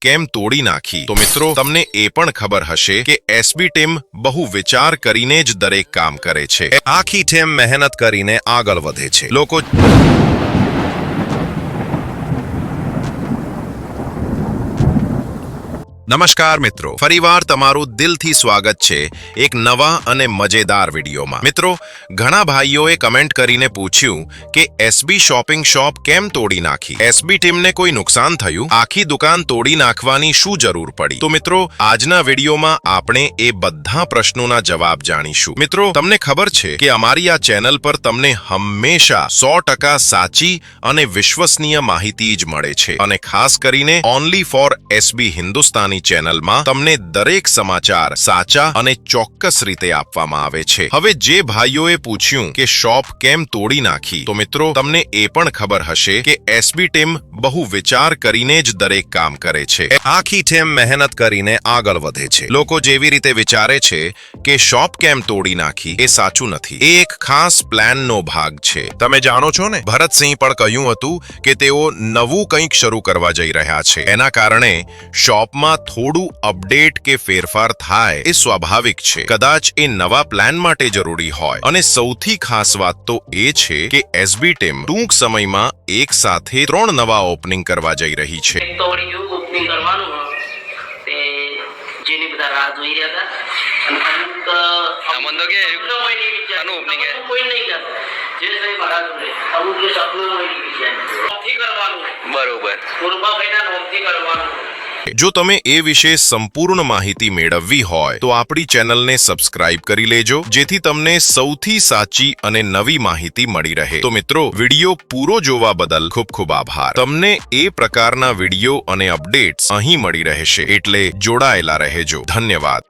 કેમ તોડી નાખી? તો મિત્રો, તમને એ પણ ખબર હશે કે એસબી ટીમ બહુ વિચાર કરીને જ દરેક કામ કરે છે. આખી ટીમ મહેનત કરીને આગળ વધે છે. લોકો નમસ્કાર મિત્રો. ફરીવાર તમારું દિલથી સ્વાગત છે એક નવા અને મજેદાર વિડીયોમાં. મિત્રો, ઘણા ભાઈઓએ કમેન્ટ કરીને પૂછ્યું કે એસબી શોપિંગ શોપ કેમ તોડી નાખી? એસબી ટીમને કોઈ નુકસાન થયું? આખી દુકાન તોડી નાખવાની શું જરૂર પડી? તો મિત્રો, આજના વિડીયોમાં આપણે એ બધા પ્રશ્નોના જવાબ જાણીશું. મિત્રો, તમને ખબર છે કે અમારી આ ચેનલ પર તમને હંમેશા સો સાચી અને વિશ્વસનીય માહિતી જ મળે છે. અને ખાસ કરીને ઓનલી ફોર એસબી હિન્દુસ્તાની ચેનલમાં તમને દરેક સમાચાર સાચા અને ચોક્કસ રીતે આપવામાં આવે છે. હવે જે ભાઈઓએ પૂછ્યું કે શોપ કેમ તોડી નાખી, તો મિત્રો, તમને એ પણ ખબર હશે કે એસબી ટીમ બહુ વિચાર કરીને જ દરેક કામ કરે છે. આખી ટીમ મહેનત કરીને આગળ વધે છે. લોકો જેવી રીતે વિચારે છે કે શોપ કેમ તોડી નાખી, એ સાચું નથી. એ એક ખાસ પ્લાનનો ભાગ છે. તમે જાણો છો ને? ભરતસિંહ પણ કહ્યું હતું કે તેઓ નવું કંઈક શરૂ કરવા જઈ રહ્યા છે. એના કારણે શોપમાં થોડું અપડેટ કે ફેરફાર થાય એ સ્વાભાવિક છે કદાચ એ નવા પ્લાન માટે જરૂરી હોય અને સૌથી ખાસ વાત તો એ છે કે એસબી ટીમ ટૂંક સમયમાં એક સાથે ત્રણ નવા ઓપનિંગ કરવા જઈ રહી છે એક તો વળી એવું ઓપનિંગ કરવાનું હોય તે જેની બધા રાહ જોઈ રહ્યા હતા અમુક તો કે સપનું હોય નહીં વિચાર. આનું opening હે. કોઈ નહીં કરતું. જે સાહેબ મારા જોડે અમુક જે સપનું હોય વિચાર. કરવાનું બરોબર કુરબા બેટા નોમથી કરવાનું જો તમે એ વિશે સંપૂર્ણ માહિતી મેળવવી હોય, તો આપણી ચેનલને સબસ્ક્રાઇબ કરી લેજો, જેથી તમને સૌથી સાચી અને નવી માહિતી મળી રહે. તો મિત્રો, વીડિયો પૂરો જોવા બદલ ખૂબ ખૂબ આભાર. તમને એ પ્રકારના વીડિયો અને અપડેટ્સ અહીં મળી રહેશે. એટલે જોડાયેલા રહેજો. ધન્યવાદ.